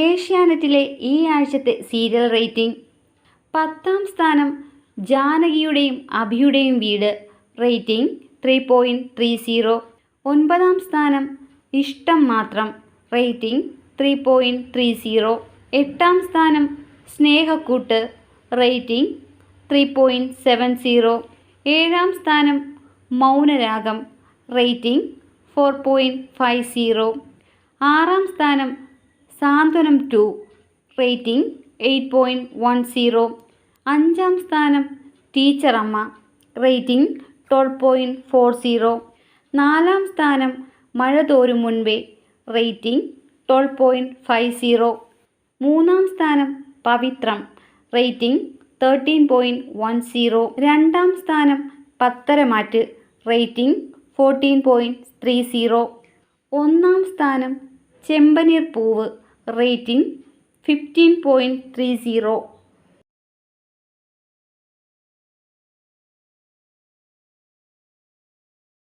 ഏഷ്യാനെറ്റിലെ ഈ ആഴ്ചത്തെ സീരിയൽ റേറ്റിംഗ്. പത്താം സ്ഥാനം ജാനകിയുടെയും അഭിയുടെയും വീട് rating three point three zero. ഒൻപതാം സ്ഥാനം Ishtam Mathram rating three point three zero. എട്ടാം സ്ഥാനം Snehakkoottu rating three point seven zero. ഏഴാം സ്ഥാനം Mounaragam rating four point five zero. ആറാം സ്ഥാനം Santhwanam two. Rating eight point one zero. അഞ്ചാം സ്ഥാനം Teacheramma rating twelve point four zero. നാലാം സ്ഥാനം Mazha Thorum Munpe. Rating twelve point five zero. മൂന്നാം സ്ഥാനം Pavithram. Rating thirteen point one zero. രണ്ടാം സ്ഥാനം Patharamattu rating fourteen point three zero. ഒന്നാം സ്ഥാനം Chembaneer Poovu. Rating fifteen point three zero